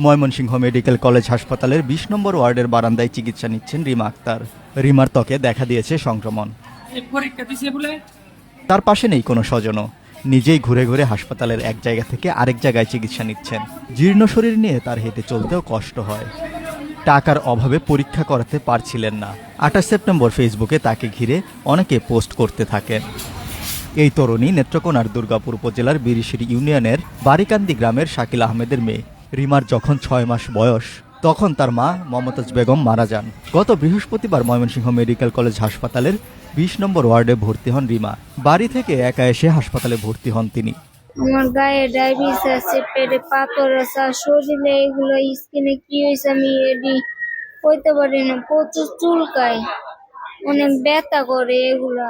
Mymensingh medical college হাসপাতালের বিশ নম্বর ওয়ার্ডের বারান্দায় চিকিৎসা নিচ্ছেন রিমা আক্তার। রিমার ত্বকে দেখা দিয়েছে সংক্রমণ। তার পাশে নেই কোনো স্বজনও। নিজেই ঘুরে ঘুরে হাসপাতালের এক জায়গা থেকে আরেক জায়গায় চিকিৎসা নিচ্ছেন। জীর্ণ শরীর নিয়ে তার হেঁটে চলতেও কষ্ট হয়। টাকার অভাবে পরীক্ষা করাতে পারছিলেন না। আঠাশ সেপ্টেম্বর ফেসবুকে তাকে ঘিরে অনেকে পোস্ট করতে থাকেন। এই তরুণী নেত্রকোনার দুর্গাপুর উপজেলার বিরিশির ইউনিয়নের বারিকান্দি গ্রামের শাকিল আহমেদের মেয়ে। রিমার যখন ছয় মাস বয়স, তখন তার মা মমতাজ বেগম মারা যান। গত বৃহস্পতিবার ময়মনসিংহ মেডিকেল কলেজ হাসপাতালের বিশ নম্বর ওয়ার্ডে ভর্তি হন রিমা। বাড়ি থেকে একা এসে হাসপাতালে ভর্তি হন তিনি। আমার গায়ে ডায়াবেটিস আছে, পেটে পাথর আছে শরীরে এগুলো স্কিনে কি হয়েছে আমি এডি কইতে পারি না। প্রচুর চুলকায়, অনেক ব্যথা করে এগুলা।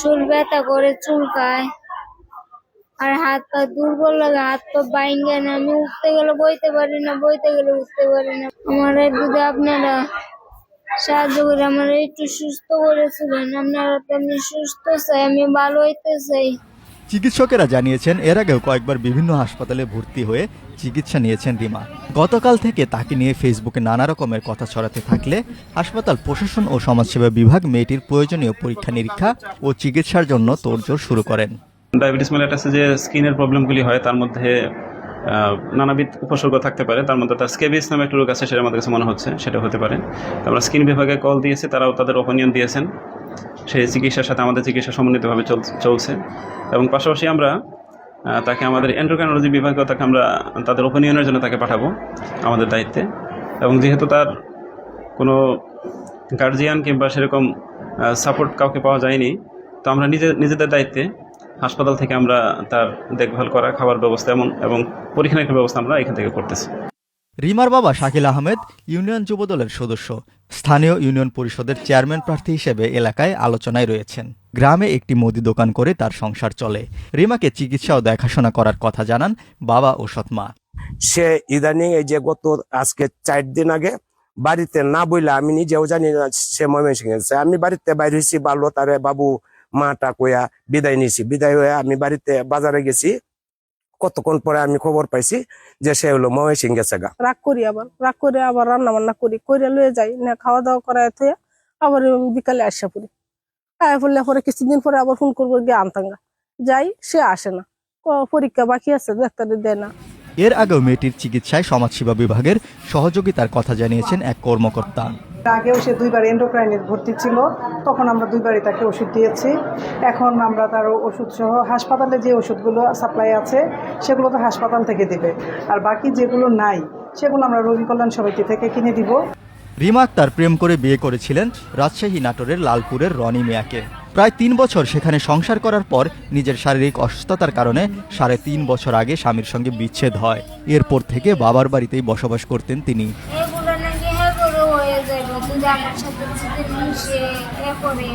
চুল ব্যথা করে, চুলকায়। আর হাত পা দুর্বল লাগে, হাত পা বাইঙ্গে না, আমি উঠতে গেলে বইতে পারি না, বইতে গেলে উঠতে পারি না। আমার যদি আপনারা সাহায্য করে, আমার একটু সুস্থ করেছিলেন আপনারা তো আমি সুস্থ চাই, আমি ভালো হইতে চাই। চিকিৎসকেরা জানিয়েছেন, এর আগেও কয়েকবার বিভিন্ন হাসপাতালে ভর্তি হয়ে চিকিৎসা নিয়েছেন রিমা। গতকাল থেকে তাকে নিয়ে ফেসবুকে নানা রকমের কথা ছড়াতে থাকলে হাসপাতাল প্রশাসন ও সমাজসেবা বিভাগ মেয়েটির প্রয়োজনীয় পরীক্ষা নিরীক্ষা ও চিকিৎসার জন্য তোড়জোড় শুরু করেন। ডায়াবেটিস মেলাটাসে যে স্কিনের প্রবলেমগুলি হয়, তার মধ্যে নানাবিধ উপসর্গ থাকতে পারে। তার মধ্যে তার স্কেবিস নামে একটা রোগ আছে, সেটা আমাদের কাছে মনে হচ্ছে, সেটা হতে পারে। আমরা স্কিন বিভাগে কল দিয়েছি, তারাও তাদের ওপিনিয়ন দিয়েছেন। সেই চিকিৎসার সাথে আমাদের চিকিৎসা সমন্বিতভাবে চল- চলছে। এবং পাশাপাশি আমরা তাকে আমাদের এন্ড্রোকাইনোলজি বিভাগেও তাকে আমরা তাদের ওপিনিয়নের জন্য তাকে পাঠাবো আমাদের দায়িত্বে। এবং যেহেতু তার কোনো গার্জিয়ান কিংবা সেরকম সাপোর্ট কাউকে পাওয়া যায়নি, তো আমরা নিজে, নিজেদের দায়িত্বে হাসপাতাল থেকে আমরা তার দেখভাল করা খাবার ব্যবস্থা এমন এবং পরীক্ষা ব্যবস্থা আমরা এখান থেকে করতেছি। রিমার বাবা শাকিল আহমেদ ইউনিয়ন যুবদলের সদস্য। স্থানীয় ইউনিয়ন পরিষদের চেয়ারম্যান প্রার্থী হিসেবে এলাকায় আলোচনায় রয়েছেন। গ্রামে একটি মুদি দোকান করে তার সংসার চলে। রিমাকে চিকিৎসা ও দেখাশোনা করার কথা জানান বাবা ও সৎমা। সে ইদানিং এই যে গত আজকে চার দিন আগে বাড়িতে না বইলে আমি নিজেও জানি না সে ময়মনসিং গেছে। আমি বাড়িতে বাইরে হয়েছি ভালো তারে বাবু মাটা কইয়া বিদায় নিয়েছি বিদায় হয়ে আমি বাড়িতে বাজারে গেছি। কতক্ষণ পরে আমি খবর পাইছি যে সে হলো ময়মনসিং গেছে গা। রাগ করি আবার রাগ করে আবার রান্না বান্না করি করে লয়ে যাই না খাওয়া দাওয়া করায় থয়ে আবার বিকালে আসা পড়ি। আয়া পড়লে পরে কিছুদিন পরে আবার ফোন করব গিয়ে আনতাঙ্গা যাই সে আসে না। পরীক্ষা বাকি আছে ডাক্তারে দেয় না। এর আগেও মেয়েটির চিকিৎসায় সমাজসেবা বিভাগের সহযোগিতার কথা জানিয়েছেন এক কর্মকর্তা। আগেও সে দুইবার এন্ডোক্রাইনে ভর্তি ছিল, তখন আমরা দুইবারই তাকে ওষুধ দিয়েছি। এখন আমরা তার ওষুধ সহ হাসপাতালে যে ওষুধগুলো সাপ্লাই আছে, সেগুলো তো হাসপাতাল থেকে দেবে। আর বাকি যেগুলো নাই, সেগুলো আমরা রোগী কল্যাণ সমিতি থেকে কিনে দিব। রিমা তার প্রেম করে বিয়ে করেছিলেন রাজশাহী নাটোরের লালপুরের রনি মিয়াকে। প্রায় তিন বছর সেখানে সংসার করার পর নিজের শারীরিক অসুস্থতার কারণে সাড়ে তিন বছর আগে স্বামীর সঙ্গে বিচ্ছেদ হয়। এরপর থেকে বাবার বাড়িতেই বসবাস করতেন তিনি। যদি আমার সাথে মিশে করে